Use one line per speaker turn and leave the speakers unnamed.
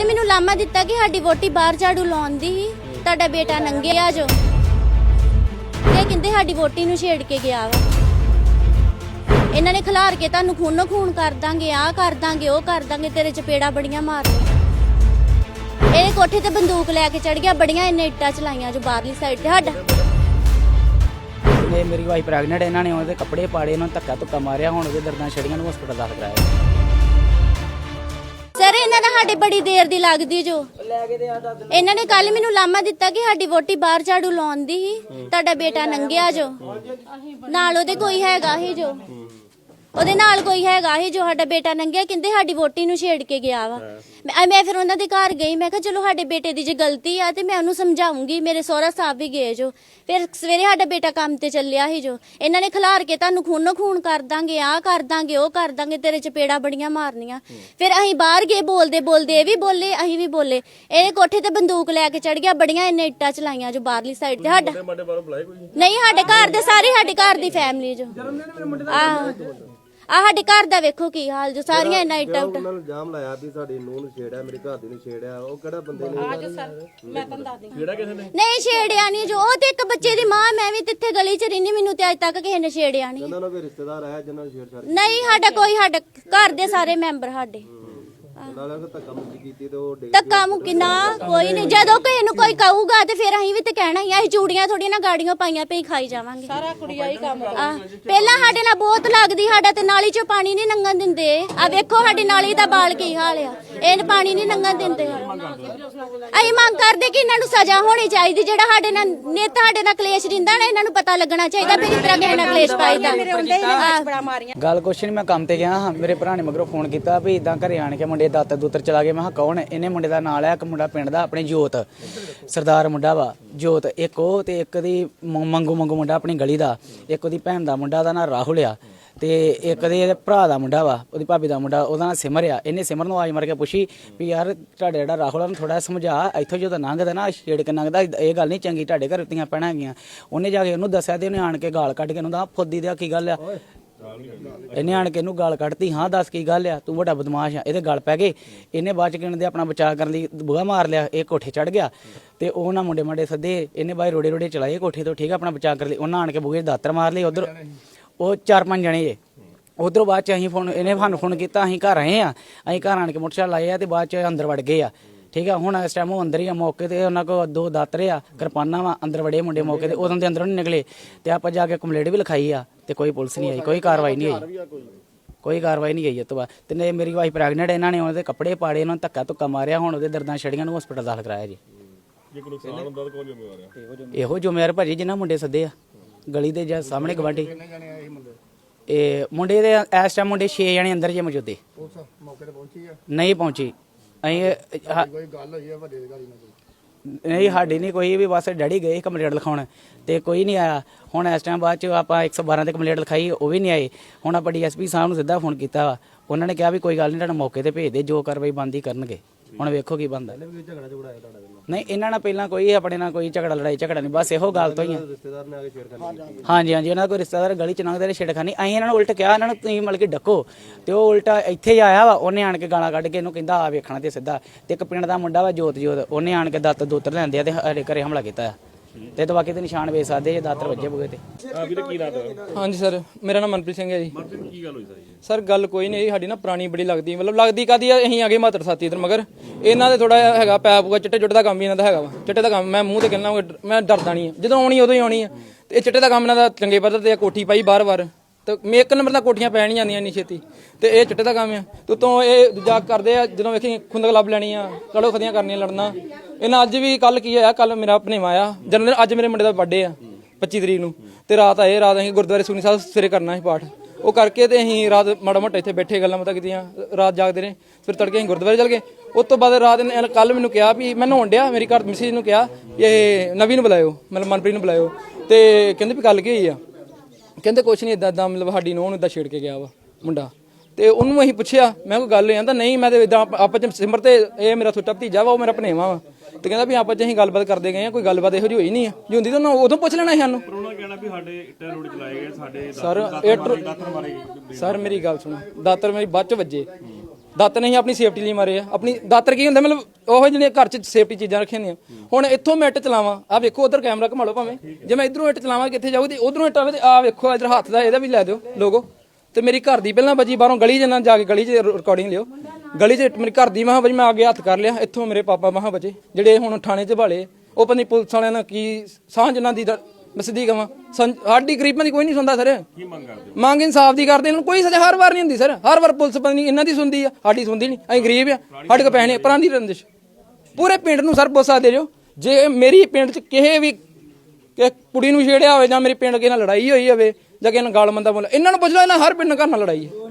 ਕੱਲ ਮੈਨੂੰ ਲਾਮਾ ਦਿੱਤਾ ਕਿ ਸਾਡੀ ਵੋਟੀ ਬਾਹਰ ਝਾੜੂ ਲਾਉਂਦੀ ਸੀ। ਤੁਹਾਡਾ ਬੇਟਾ ਨੰਗਿਆ ਜੋ ਇਹ ਕਹਿੰਦੇ ਸਾਡੀ ਵੋਟੀ ਨੂੰ ਛੇੜ ਕੇ ਗਿਆ ਵਾ। ਇਹਨਾਂ ਨੇ ਖਿਲਾਰ ਕੇ ਤੁਹਾਨੂੰ ਖੂਨੋ ਖੂਨ ਕਰ ਦਾਂਗੇ, ਆਹ ਕਰ ਦਾਂਗੇ, ਉਹ ਕਰ ਦਾਂਗੇ, ਤੇਰੇ ਚਪੇੜਾ ਬੜੀਆਂ ਮਾਰਨੀਆਂ ਇਹ ਕੋਠੇ ਤੇ ਬੰਦੂਕ ਲੈ ਕੇ ਚੜ ਗਿਆ, ਬੜੀਆਂ ਇਹਨੇ ਇੱਟਾਂ ਚਲਾਈਆਂ ਜੋ ਬਾਹਰਲੀ ਸਾਈਡ ਤੇ ਸਾਡਾ।
ਇਹ ਮੇਰੀ ਵਾਈਫ ਪ੍ਰੈਗਨੈਂਟ ਇਹਨਾਂ ਨੇ ਉਹਦੇ ਕੱਪੜੇ ਪਾੜੇ, ਇਹਨਾਂ ਨੂੰ ਧੱਕਾ ਧੁੱਕਾ ਮਾਰਿਆ, ਹੁਣ ਉਹਦੇ ਦਰਦਾਂ ਛੜੀਆਂ ਨੂੰ ਹਸਪਤਾਲ ਦਾਖਲ ਕਰਾਇਆ।
ਸਰ ਇਹਨਾਂ ਨਾਲ ਸਾਡੇ ਬੜੀ ਦੇਰ ਦੀ ਲੱਗਦੀ ਜੋ। ਇਹਨਾਂ ਨੇ ਕੱਲ ਮੈਨੂੰ ਲਾਮਾ ਦਿੱਤਾ ਕਿ ਸਾਡੀ ਵੋਟੀ ਬਾਹਰ ਝਾੜੂ ਲਾਉਣ ਦੀ ਸੀ। ਤੁਹਾਡਾ ਬੇਟਾ ਨੰਗਿਆ ਜੋ। ਨਾਲ ਉਹਦੇ ਕੋਈ ਹੈਗਾ ਹੀ ਜੋ। ਉਹਦੇ ਨਾਲ ਕੋਈ ਹੈਗਾ ਸੀ ਜੋ ਸਾਡਾ ਬੇਟਾ ਨੰਗਿਆ ਕਹਿੰਦੇ ਸਾਡੀ ਵੋਟੀ ਨੂੰ ਛੇੜ ਕੇ ਗਿਆ ਵਾ। ਮੈਂ ਮੈਂ ਫਿਰ ਉਹਨਾਂ ਦੇ ਘਰ ਗਈ ਮੈਂ ਕਿਹਾ ਚਲੋ ਸਾਡੇ ਬੇਟੇ ਦੀ ਜੇ ਗਲਤੀ ਆ ਤੇ ਮੈਂ ਉਹਨੂੰ ਸਮਝਾਉਂਗੀ ਮੇਰੇ ਸਹੁਰਾ ਸਾਹਿਬ ਵੀ ਗਏ ਜੋ। ਫਿਰ ਸਵੇਰੇ ਸਾਡਾ ਬੇਟਾ ਕੰਮ ਤੇ ਚੱਲਿਆ ਸੀ ਜੋ। ਇਹਨਾਂ ਨੇ ਖਿਲਾਰ ਕੇ ਤੁਹਾਨੂੰ ਖੂਨੋ ਖੂਨ ਕਰ ਦਾਂਗੇ ਆਹ ਕਰ ਦਾਂਗੇ ਉਹ ਕਰ ਦਾਂਗੇ ਤੇਰੇ ਚਪੇੜਾ ਬੜੀਆਂ ਮਾਰਨੀਆਂ। ਫਿਰ ਅਸੀਂ ਬਾਹਰ ਗਏ ਬੋਲਦੇ ਬੋਲਦੇ ਇਹ ਵੀ ਬੋਲੇ ਅਸੀਂ ਵੀ ਬੋਲੇ। ਇਹ ਕੋਠੇ ਤੇ ਬੰਦੂਕ ਲੈ ਕੇ ਚੜ ਗਿਆ ਬੜੀਆਂ ਇਹਨੇ ਇੱਟਾਂ ਚਲਾਈਆਂ ਜੋ ਬਾਹਰਲੀ ਸਾਈਡ ਤੇ ਸਾਡਾ ਨਹੀਂ ਸਾਡੇ ਘਰ ਦੇ ਸਾਰੇ ਸਾਡੇ ਘਰ ਦੀ ਫੈਮਿਲੀ ਜੋ। ਆਹ। ਆ ਸਾਡੇ ਘਰ ਦਾ ਵੇਖੋ ਕੀ ਹਾਲ ਜੋ ਸਾਰੀਆਂ ਇੱਟਾਂ ਉੱਟਾਂ
ਉਹਨਾਂ ਨੂੰ ਇਲਜ਼ਾਮ ਲਾਇਆ ਵੀ ਸਾਡੇ ਨੂੰਹ ਨੂੰ ਛੇੜਿਆ ਮੇਰੇ ਘਰ ਦੀ ਨੂੰ ਛੇੜਿਆ ਉਹ ਕਿਹੜਾ ਬੰਦੇ ਨੇ
ਨਹੀਂ ਛੇੜਿਆ ਨਹੀਂ ਜੋ ਉਹ ਤੇ ਇੱਕ ਬੱਚੇ ਦੀ ਮਾਂ ਮੈਂ ਵੀ ਤਿੱਥੇ ਗਲੀ ਚ ਰਹਿੰਦੀ ਮੈਨੂੰ ਤੇ ਅੱਜ ਤੱਕ ਕਿਸੇ ਨੇ ਛੇੜਿਆ ਨਹੀਂ।
ਉਹਨਾਂ ਨੂੰ ਕੋਈ ਰਿਸ਼ਤੇਦਾਰ ਆਇਆ ਜਿਨ੍ਹਾਂ ਨੂੰ ਛੇੜਛਾੜ
ਨਹੀਂ ਸਾਡਾ ਕੋਈ ਸਾਡਾ ਘਰ ਦੇ ਸਾਰੇ ਮੈਂਬਰ ਸਾਡੇ।
ਧੱਕਾ ਮੁੱਕੀ ਕੀਤੀ ਤੇ ਉਹ ਡਿੱਗ
ਧੱਕਾ ਮੁੱਕੀ ਨਾ ਕੋਈ ਨਹੀਂ ਜਦੋਂ ਕਿਸੇ ਨੂੰ ਕੋਈ ਕਹੂਗਾ ਤੇ ਫਿਰ ਅਸੀਂ ਵੀ ਤੇ ਕਹਿਣਾ ਹੀ ਆ ਅਸੀਂ ਚੂੜੀਆਂ ਥੋੜੀਆਂ ਨਾ ਗਾੜੀਆਂ ਪਾਈਆਂ ਪਈ ਖਾਈ ਜਾਵਾਂਗੇ। ਸਾਰਾ ਕੁੜੀਆਂ ਹੀ ਕੰਮ ਪਹਿਲਾਂ ਸਾਡੇ ਨਾਲ ਬਹੁਤ ਲੱਗਦੀ ਸਾਡਾ ਤੇ ਨਾਲੀ ਚੋਂ ਪਾਣੀ ਨਹੀਂ ਲੰਘਣ ਦਿੰਦੇ। ਆ ਵੇਖੋ ਸਾਡੀ ਨਾਲੀ ਦਾ ਬਾਲ ਕੀ ਹਾਲ ਆ ਇਹਨ ਪਾਣੀ ਨਹੀਂ ਲੰਘਣ ਦਿੰਦੇ। ਅਸੀਂ ਮੰਗ ਕਰਦੇ ਕਿ ਇਹਨਾਂ ਨੂੰ ਸਜ਼ਾ ਹੋਣੀ ਚਾਹੀਦੀ ਜਿਹੜਾ ਸਾਡੇ ਨਾਲ ਨਿੱਤ ਸਾਡੇ ਨਾਲ ਕਲੇਸ਼ ਦਿੰਦਾ ਨਾ ਇਹਨਾਂ ਨੂੰ ਪਤਾ ਲੱਗਣਾ ਚਾਹੀਦਾ ਫਿਰ ਇਸ ਤਰ੍ਹਾਂ ਕਿਸੇ ਨਾਲ ਕਲੇਸ਼ ਪਾਈਦਾ ਆਹ।
ਗੱਲ ਕੁਛ ਨਹੀਂ ਮੈਂ ਕੰਮ ਤੇ ਗਿਆ ਹਾਂ ਮੇਰੇ ਭਰਾ ਨੇ ਮਗਰੋਂ ਫੋਨ ਕੀਤਾ ਵੀ ਇਦਾਂ ਘਰੇ ਆਣ ਕੇ ਮੁੰਡੇ ਦਾਤਰ ਦੂਤਰ ਚਲਾ ਗਏ। ਮੈਂ ਕਿਹਾ, ਕੌਣ ਹੈ? ਇਹਨੇ ਮੁੰਡੇ ਦਾ ਨਾਂ ਲਿਆ, ਇੱਕ ਮੁੰਡਾ ਪਿੰਡ ਦਾ, ਆਪਣੇ ਜੋਤ। ਸਰਦਾਰ ਮੁੰਡਾ ਵਾ, ਜੋਤ। ਇੱਕ ਉਹ ਤੇ ਇੱਕ ਦੀ ਮ- ਮੰਗੂ ਮੰਗੂ ਮੁੰਡਾ ਆਪਣੀ ਗਲੀ ਦਾ। ਇੱਕ ਉਹਦੀ ਭੈਣ ਦਾ ਮੁੰਡਾ, ਉਹਦਾ ਨਾਂ ਰਾਹੁਲ ਆ। ਤੇ ਇੱਕ ਦੇ ਇਹਦੇ ਭਰਾ ਦਾ ਮੁੰਡਾ ਵਾ, ਉਹਦੀ ਭਾਬੀ ਦਾ ਮੁੰਡਾ, ਉਹਦਾ ਨਾਂ ਸਿਮਰ ਆ। ਇਹਨੇ ਸਿਮਰ ਨੂੰ ਆਵਾਜ਼ ਮਾਰ ਕੇ ਪੁੱਛੀ ਵੀ, ਯਾਰ, ਤੁਹਾਡੇ ਜਿਹੜਾ ਰਾਹੁਲ ਆ ਨੂੰ ਥੋੜਾ ਸਮਝਾ। ਇੱਥੋਂ ਜਦੋਂ ਲੰਘਦਾ ਨਾ ਛੇੜ ਕੇ ਲੰਘਦਾ, ਇਹ ਗੱਲ ਨਹੀਂ ਚੰਗੀ, ਤੁਹਾਡੇ ਘਰ ਉੱਤੀਆਂ ਪੈਣਾ ਹੈਗੀਆਂ ਉਹਨੇ ਜਾ ਕੇ ਉਹਨੂੰ ਦੱਸਿਆ ਤੇ ਉਹਨੇ ਆਣ ਕੇ ਗਾਲ ਕੱਢ ਕੇ ਉਹਨੂੰ ਦਾ ਫੁੱਦੀ ਦਾ ਕੀ ਗੱਲ ਆ? ਇਹਨੇ ਆਣ ਕੇ ਇਹਨੂੰ ਗਾਲ ਕੱਢਤੀ, ਹਾਂ, ਦੱਸ ਕੀ ਗੱਲ ਆ? ਤੂੰ ਵੱਡਾ ਬਦਮਾਸ਼ ਆ। ਇਹਦੇ ਗਲ ਪੈ ਗਏ। ਇਹਨੇ ਬਾਅਦ ਚ ਕਿਣ ਦੇ ਆਪਣਾ ਬਚਾਅ ਕਰਨ ਲਈ ਬੁਗਾ ਮਾਰ ਲਿਆ, ਇਹ ਕੋਠੇ ਚੜ ਗਿਆ। ਤੇ ਉਹ ਨਾ ਮੁੰਡੇ ਮੁੰਡੇ ਸੱਦੇ, ਇਹਨੇ ਬਾਈ ਰੋੜੇ ਰੋੜੇ ਚਲਾਏ ਕੋਠੇ ਤੋਂ, ਠੀਕ ਆ, ਆਪਣਾ ਬਚਾਅ ਕਰ ਲਈ। ਉਹਨਾਂ ਆਣ ਕੇ ਬੁਗੇ ਦਾਤਰ ਮਾਰ ਲਈ ਉਧਰ। ਉਹ ਚਾਰ ਪੰਜ ਜਣੇ ਜੇ। ਉਧਰੋਂ ਬਾਅਦ ਚ ਅਸੀਂ ਫੋਨ, ਇਹਨੇ ਸਾਨੂੰ ਫੋਨ ਕੀਤਾ, ਅਸੀਂ ਘਰ ਆਏ ਆ। ਅਸੀਂ ਘਰ ਆਣ ਕੇ ਮੋਟਰਸਾਈਕਲ ਲਾਏ ਆ ਤੇ ਬਾਅਦ ਚ ਅੰਦਰ ਵੜ ਗਏ ਆ। ਠੀਕ ਆ, ਹੁਣ ਇਸ ਟਾਈਮ ਉਹ ਅੰਦਰ ਹੀ ਆ ਮੌਕੇ ਤੇ, ਉਹਨਾਂ ਕੋ ਦੋ ਦਾਤਰੇ ਆ, ਕਿਰਪਾਨਾਂ ਵਾ, ਅੰਦਰ ਵੜੇ ਮੁੰਡੇ ਮੌਕੇ ਤੇ, ਉਦੋਂ ਦੇ ਅੰਦਰੋਂ ਨਹੀਂ ਨਿਕਲੇ। ਤੇ ਆਪਾਂ ਜਾ ਕੇ ਕੰਪਲੇਂਟ ਵੀ ਲਿਖਾਈ ਆ। ਤੇ ਕੋਈ ਪੁਲਿਸ ਨਹੀਂ ਆਈ ਕੋਈ ਕਾਰਵਾਈ ਨਹੀਂ ਆਈ ਕੋਈ? ਕਾਰਵਾਈ ਨਹੀਂ ਗਈ ਇਹ ਤੋਂ ਬਾਅਦ। ਤੇ ਨੇ ਮੇਰੀ ਵਾਈਫ ਪ੍ਰੈਗਨੈਂਟ ਇਹਨਾਂ ਨੇ ਉਹਦੇ ਕੱਪੜੇ ਪਾੜੇ ਉਹਨਾਂ ਨੂੰ ਧੱਕਾ ਧੁੱਕਾ ਮਾਰਿਆ ਹੁਣ ਉਹਦੇ ਦਰਦਾਂ ਛੜੀਆਂ ਨੂੰ ਹਸਪਤਾਲ ਦਾਖਲ ਕਰਾਇਆ ਜੀ।
ਜੇ ਕੋਈ ਨੁਕਸਾਨ ਹੁੰਦਾ ਤਾਂ ਕੌਣ ਜ਼ਿੰਮੇਵਾਰ ਆ?
ਇਹੋ ਜ਼ਿੰਮੇਵਾਰ ਭਾਜੀ ਜਿਨ੍ਹਾਂ ਮੁੰਡੇ ਸੱਦੇ ਆ ਗਲੀ ਦੇ ਜਾਂ ਸਾਹਮਣੇ ਗਵਾਂਢੀ ਇਹ ਮੁੰਡੇ? ਦੇ ਇਸ ਟਾਈਮ ਮੁੰਡੇ 6 ਜਣੇ ਅੰਦਰ ਜੇ ਮੌਜੂਦੇ
ਮੌਕੇ ਤੇ ਪਹੁੰਚੀ ਆ?
ਨਹੀਂ ਪਹੁੰਚੀ। ਅਸੀਂ ਹਾ-
ਕੋਈ ਗੱਲ ਹੋਈ ਆ ਵੱਡੇ ਅਧਿਕਾਰੀ ਨਾਲ
ਨਹੀਂ, ਸਾਡੀ ਨਹੀਂ ਕੋਈ ਵੀ, ਬਸ ਡੈਡੀ ਗਏ ਕੰਪਲੇਂਟ ਲਿਖਾਉਣ ਤੇ ਕੋਈ ਨਹੀਂ ਆਇਆ। ਹੁਣ ਇਸ ਟਾਈਮ ਬਾਅਦ ਚ ਆਪਾਂ 112 ਤੇ ਕੰਪਲੇਂਟ ਲਿਖਾਈ, ਉਹ ਵੀ ਨਹੀਂ ਆਏ। ਹੁਣ ਆਪਾਂ ਡੀਐਸਪੀ ਸਾਹਿਬ ਨੂੰ ਸਿੱਧਾ ਫੋਨ ਕੀਤਾ ਵਾ। ਉਹਨਾਂ ਨੇ ਕਿਹਾ ਵੀ ਕੋਈ ਗੱਲ ਨਹੀਂ ਤੁਹਾਡਾ ਮੌਕੇ ਤੇ ਭੇਜ ਦੇ, ਜੋ ਕਾਰਵਾਈ ਬੰਦੀ ਕਰਨਗੇ। ਹੁਣ ਵੇਖੋ ਕੀ ਬੰਦਾ। ਨਹੀਂ ਇਹਨਾਂ ਨਾਲ ਪਹਿਲਾਂ ਕੋਈ ਆਪਣੇ ਨਾਲ ਕੋਈ ਝਗੜਾ ਲੜਾਈ ਝਗੜਾ ਨਹੀਂ ਬਸ ਇਹੋ ਗੱਲ ਤੋਂ ਹੀ ਆ।
ਰਿਸ਼ਤੇਦਾਰ ਨੇ ਆ ਕੇ ਛੇੜਖਾਨੀ ਕੀਤੀ
ਹਾਂਜੀ ਹਾਂਜੀ ਉਹਨਾਂ ਦਾ ਕੋਈ ਰਿਸ਼ਤੇਦਾਰ ਗਲੀ ਚ ਲੰਘਦੇ ਨੇ ਛੇੜਖਾਨੀ। ਅਸੀਂ ਇਹਨਾਂ ਨੂੰ ਉਲਟ ਕਿਹਾ ਇਹਨਾਂ ਨੂੰ ਤੁਸੀਂ ਮਤਲਬ ਕਿ ਡੱਕੋ। ਤੇ ਉਹ ਉਲਟਾ ਇੱਥੇ ਹੀ ਆਇਆ ਵਾ ਉਹਨੇ ਆਣ ਕੇ ਗਾਲਾਂ ਕੱਢ ਕੇ ਇਹਨੂੰ ਕਹਿੰਦਾ ਆ ਵੇਖਣਾ ਤੇ ਸਿੱਧਾ। ਤੇ ਇੱਕ ਪਿੰਡ ਦਾ ਮੁੰਡਾ ਵਾ ਜੋਤ ਜੋਤ ਉਹਨੇ ਆਣ ਕੇ ਦਾਤਰ ਦੋਤਰ ਲੈਂਦੇ ਆ ਤੇ ਸਾਡੇ ਘਰੇ ਹਮਲਾ ਕੀਤਾ ਆ। ਤੇ ਤੇ ਬਾਕੀ ਤੇ ਨਿਸ਼ਾਨ ਵੇਚ ਸਕਦੇ ਜੇ ਦਾਤਰ ਵੱਜੇ ਬੁਗੇ ਤੇ।
ਆ ਵੀਰੇ ਕੀ ਨਾਮ ਹੈ
ਹਾਂਜੀ ਸਰ ਮੇਰਾ ਨਾਮ ਮਨਪ੍ਰੀਤ ਸਿੰਘ ਹੈ ਜੀ।
ਮਰਜ਼ੀ ਕੀ ਗੱਲ ਹੋਈ ਸਾਰੀ
ਸਰ ਗੱਲ ਕੋਈ ਨਹੀਂ ਸਾਡੀ ਨਾ ਪੁਰਾਣੀ ਬੜੀ ਲੱਗਦੀ ਮਤਲਬ ਲੱਗਦੀ ਕਾਦੀ ਅਸੀਂ ਆ ਗਏ ਮਾਤਰ ਸਾਥੀ ਇਧਰ ਮਗਰ ਇਹਨਾਂ ਦੇ ਥੋੜਾ ਹੈਗਾ ਪੈਪ ਹੋਗਾ ਚਿੱਟੇ ਚੁੱਟੇ ਦਾ ਕੰਮ ਵੀ ਇਹਨਾਂ ਦਾ ਹੈਗਾ ਵਾ। ਚਿੱਟੇ ਦਾ ਕੰਮ ਮੈਂ ਮੂੰਹ ਤੇ ਕਹਿੰਦਾ ਮੈਂ ਡਰਦਾ ਨਹੀਂ ਆ। ਜਦੋਂ ਆਉਣੀ ਉਦੋਂ ਹੀ ਆਉਣੀ ਆ। ਤੇ ਇਹ ਚਿੱਟੇ ਦਾ ਕੰਮ ਇਹਨਾਂ ਦਾ ਚੰਗੇ ਪੱਧਰ ਤੇ ਆ, ਕੋਠੀ ਪਾਈ ਬਾਰ-ਬਾਰ। ਤੇ ਮੇ ਇੱਕ ਨੰਬਰ ਦਾ ਕੋਠੀਆਂ ਪੈ ਨਹੀਂ ਜਾਂਦੀਆਂ ਇੰਨੀ ਛੇਤੀ। ਤੇ ਇਹ ਚਿੱਟੇ ਦਾ ਕੰਮ ਆ। ਤੇ ਤੋਂ ਇਹ ਦੂਜਾ ਕਰਦੇ ਆ, ਜਦੋਂ ਵੇਖੀ ਖੁੰਦਕ ਲੱਭ ਲੈਣੀ ਆ, ਕੜੋ ਖਦੀਆਂ ਕਰਨੀਆਂ ਲੜਨਾ। ਇਹਨਾਂ ਅੱਜ ਵੀ ਕੱਲ ਕੀ ਹੋਇਆ ਕੱਲ ਮੇਰਾ ਭਣੇਵਾ ਆਇਆ ਜਨਮ ਦਿਨ ਅੱਜ ਮੇਰੇ ਮੁੰਡੇ ਦਾ ਬਰਥਡੇ ਆ 25 ਤਰੀਕ ਨੂੰ। ਤੇ ਰਾਤ ਆਏ, ਰਾਤ ਅਸੀਂ ਗੁਰਦੁਆਰੇ ਸੁਖਨੀ ਸਾਹਿਬ ਸਵੇਰੇ ਕਰਨਾ ਸੀ ਪਾਠ। ਉਹ ਕਰਕੇ ਤੇ ਅਸੀਂ ਰਾਤ ਮਾੜਾ ਮੋਟਾ ਇੱਥੇ ਬੈਠੇ ਗੱਲਾਂ ਬਾਤਾਂ ਕੀਤੀਆਂ, ਰਾਤ ਜਾਗਦੇ ਰਹੇ। ਫਿਰ ਤੜਕੇ ਅਸੀਂ ਗੁਰਦੁਆਰੇ ਚਲ ਗਏ। ਉਸ ਤੋਂ ਬਾਅਦ ਰਾਤ ਨੇ ਕੱਲ ਮੈਨੂੰ ਕਿਹਾ ਵੀ, ਮੈਂ ਨਹਾਉਣ ਡਿਆ, ਮੇਰੀ ਘਰ ਮਿਸਿਸ ਨੂੰ ਕਿਹਾ ਵੀ ਇਹ ਨਵੀਂ ਨੂੰ ਬੁਲਾਇਓ, ਮਤਲਬ ਮਨਪ੍ਰੀਤ ਨੂੰ ਬੁਲਾਇਓ। ਤੇ ਕਹਿੰਦੇ ਵੀ ਗੱਲ ਕੀ ਹੋਈ ਆ? ਕਹਿੰਦੇ ਕੁਛ ਨਹੀਂ ਇਦਾਂ ਇਦਾਂ ਮਤਲਬ ਸਾਡੀ ਨੂੰਹ ਨੂੰ ਇਦਾਂ ਛੇੜ ਕੇ ਗਿਆ ਵਾ ਮੁੰਡਾ। ਤੇ ਉਹਨੂੰ ਅਸੀਂ ਪੁੱਛਿਆ ਮੈਂ ਕੋਈ ਗੱਲ ਹੋਈ ਆਂਦਾ ਨਹੀਂ ਮੈਂ ਤੇ ਇਦਾਂ ਆਪਸ ਚ ਸਿਮਰ ਤੇ ਇਹ ਮੇਰਾ ਛੋਟਾ ਭਤੀਜਾ ਵਾ ਉਹ ਮੇਰਾ ਭਣੇਵਾ ਵਾ। ਤੇ ਕਹਿੰਦਾ ਵੀ ਆਪਸ ਚ ਅਸੀਂ ਗੱਲਬਾਤ ਕਰਦੇ ਗਏ ਆ ਕੋਈ ਗੱਲਬਾਤ ਇਹੋ ਜਿਹੀ ਹੋਈ ਨਹੀਂ ਆ। ਜੇ ਹੁੰਦੀ ਤਾਂ ਉਹਨਾਂ ਉਦੋਂ ਪੁੱਛ ਲੈਣਾ ਸੀ ਸਾਨੂੰ।
ਪਰ ਉਹਨਾਂ ਕਹਿਣਾ ਵੀ ਸਾਡੇ ਇੱਟਾਂ ਰੋਡ ਚਲਾਏ ਗਏ ਸਾਡੇ
ਸਰ ਇਹ ਟਰ- ਸਰ ਮੇਰੀ ਗੱਲ ਸੁਣੋ ਦਾਤਰ ਮੇਰੀ ਬਾਅਦ ਚ ਵੱਜੇ। ਦਾਤਰ ਨਹੀਂ ਆਪਣੀ ਸੇਫਟੀ ਲਈ ਮਾਰੇ ਆ। ਆਪਣੀ ਦਾਤਰ ਕੀ ਹੁੰਦਾ, ਮਤਲਬ ਉਹ ਜਿਹੜੀਆਂ ਘਰ 'ਚ ਸੇਫਟੀ ਚੀਜ਼ਾਂ ਰੱਖੀਆਂ ਹੁੰਦੀਆਂ। ਹੁਣ ਇੱਥੋਂ ਮੈਂ ਇੱਟ ਚਲਾਵਾਂ। ਆ ਵੇਖੋ, ਉਧਰ ਕੈਮਰਾ ਘੁਮਾ ਲਓ ਭਾਵੇਂ। ਜੇ ਮੈਂ ਇਧਰੋਂ ਇੱਟ ਚਲਾਵਾਂ, ਕਿੱਥੇ ਜਾਊਗੀ ਤੇ ਉਧਰੋਂ ਇੱਟ ਆਵੇ ਤੇ ਆ ਵੇਖੋ ਇਧਰ ਹੱਥ ਦਾ, ਇਹਦਾ ਵੀ ਲੈ ਦਿਓ ਲੋਗੋ ਤੇ ਮੇਰੀ ਘਰ ਦੀ ਪਹਿਲਾਂ ਬਜੀ ਬਾਹਰੋਂ ਗਲੀ 'ਚ ਨਾ ਜਾ ਕੇ ਗਲੀ 'ਚ ਰਿਕਾਰਡਿੰਗ ਲਿਓ। ਗਲੀ 'ਚ ਮੇਰੀ ਘਰ ਦੀ ਮਹਾ ਬਜੀ ਮੈਂ ਅੱਗੇ ਹੱਥ ਕਰ ਲਿਆ। ਇੱਥੋਂ ਮੇਰੇ ਪਾਪਾ ਮਹਾ ਬਚੇ ਜਿਹੜੇ ਹੁਣ ਥਾਣੇ 'ਚ ਭਾਲੇ। ਉਹ ਪਤਾ ਨਹੀਂ ਪੁਲਿਸ ਵਾਲਿਆਂ ਨਾਲ ਕੀ ਸਾਂਝ ਇਹਨਾਂ ਦੀ ਮੈਂ ਸਿੱਧੀ ਕਵਾਂ ਸਾਡੀ ਗਰੀਬਾਂ ਦੀ ਕੋਈ ਨਹੀਂ ਸੁਣਦਾ ਸਰ।
ਕੀ ਮੰਗ ਕਰਦੇ
ਮੰਗ ਇਨਸਾਫ ਦੀ ਕਰਦੇ ਇਹਨਾਂ ਨੂੰ ਕੋਈ ਸਜ਼ਾ ਹਰ ਵਾਰ ਨਹੀਂ ਹੁੰਦੀ ਸਰ। ਹਰ ਵਾਰ ਪੁਲਿਸ ਪਤਾ ਨਹੀਂ ਇਹਨਾਂ ਦੀ ਸੁਣਦੀ ਆ ਸਾਡੀ ਸੁਣਦੀ ਨਹੀਂ। ਅਸੀਂ ਗਰੀਬ ਆ ਸਾਡੇ ਕੋਲ ਪੈਸੇ ਨਹੀਂ ਪੁਰਾਣੀ ਰੰਦਿਸ਼ ਪੂਰੇ ਪਿੰਡ ਨੂੰ ਸਰ ਪੁੱਛ ਸਕਦੇ ਜੋ। ਜੇ ਮੇਰੀ ਪਿੰਡ 'ਚ ਕਿਸੇ ਵੀ ਕਿ ਕੁੜੀ ਨੂੰ ਛੇੜਿਆ ਹੋਵੇ ਜਾਂ ਮੇਰੇ ਪਿੰਡ ਕਿਸੇ ਨਾਲ ਲੜਾਈ ਹੋਈ ਹੋਵੇ ਜਾਂ ਕਿਸੇ ਨਾਲ ਗਾਲ ਮੰਦਾ ਬੋਲਿਆ ਇਹਨਾਂ ਨੂੰ ਪੁੱਛ ਲਓ ਇਹਨਾਂ ਹਰ ਪਿੰਡ ਨਾਲ ਲੜਾਈ ਹੈ।